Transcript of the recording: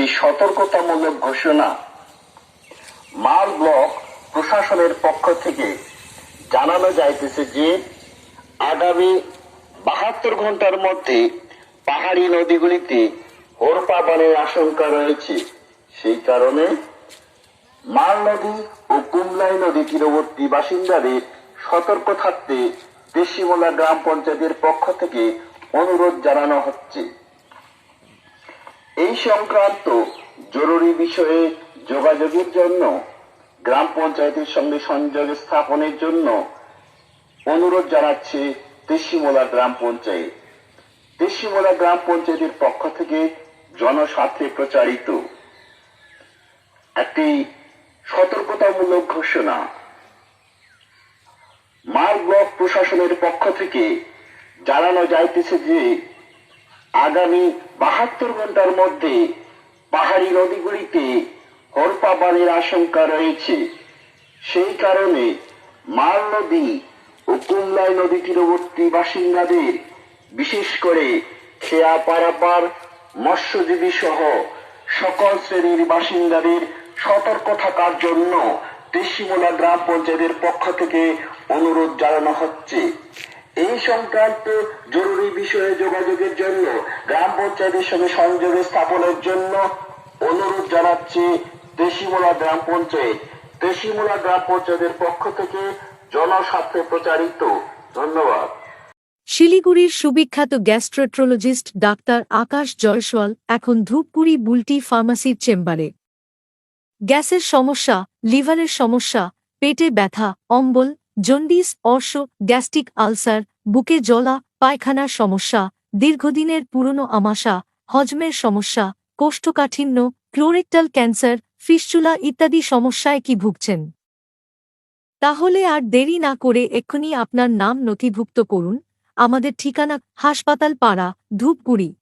একটি সতর্কতামূলক ঘোষণা। মাল ব্লক প্রশাসনের পক্ষ থেকে জানানো যাইতেছে যে, আগামী বাহাত্তর ঘণ্টার মধ্যে পাহাড়ি নদীগুলিতে হোরপাবানের আশঙ্কা রয়েছে। সেই কারণে মাল নদী ও কুমলাই নদী তীরবর্তী বাসিন্দাদের সতর্ক থাকতে দেশিমোলা গ্রাম পঞ্চায়েতের পক্ষ থেকে অনুরোধ জানানো হচ্ছে। এই সংক্রান্ত জরুরি বিষয়ে যোগাযোগের জন্য, গ্রাম পঞ্চায়েতের সঙ্গে সংযোগ স্থাপনের জন্য অনুরোধ জানাচ্ছে দেশিমোলা গ্রাম পঞ্চায়েত। দেশিমোলা গ্রাম পঞ্চায়েতের পক্ষ থেকে জনস্বার্থে প্রচারিত একটি সতর্কতামূলক ঘোষণা। মার ব্লক প্রশাসনের পক্ষ থেকে জানানো যাইতেছে যে আগামী বাহাত্তর ঘণ্টার মধ্যে পাহাড়ি নদীগুলিতে হরপাবানের আশঙ্কা রয়েছে। সেই কারণে মাল নদী ও কুমলাই নদী তীরবর্তী বাসিন্দাদের, বিশেষ করে খেয়া পারাপার মৎস্যজীবী সহ সকল শ্রেণির বাসিন্দাদের সতর্ক থাকার জন্য দেশিমোলা গ্রাম পঞ্চায়েতের পক্ষ থেকে অনুরোধ জানানো হচ্ছে। এই সংক্রান্ত জরুরি বিষয়ে যোগাযোগের জন্য গ্রাম পঞ্চায়েতের সঙ্গে সংযোগ স্থাপনের জন্য অনুরোধ জানাচ্ছে দেশিমোলা গ্রাম পঞ্চায়েত। দেশিমোলা গ্রাম পঞ্চায়েতের পক্ষ থেকে জনস্বার্থে প্রচারিত। ধন্যবাদ। শিলিগুড়ির সুবিখ্যাত গ্যাস্ট্রোট্রোলজিস্ট ডাক্তার আকাশ জয়সওয়াল এখন ধূপগুড়ি বুলটি ফার্মাসির চেম্বারে। গ্যাসের সমস্যা, লিভারের সমস্যা, পেটে ব্যথা, অম্বল জন্ডিস অর্শ, গ্যাস্ট্রিক আলসার, বুকে জলা পায়খানার সমস্যা, দীর্ঘদিনের পুরনো আমাশা, হজমের সমস্যা, কোষ্ঠকাঠিন্য, ক্লোরেক্টাল ক্যান্সার, ফিস্চুলা ইত্যাদি সমস্যায় কি ভুগছেন? তাহলে আর দেরি না করে এক্ষুনি আপনার নাম নথিভুক্ত করুন। আমাদের ঠিকানা হাসপাতাল পাড়া ধূপগুড়ি।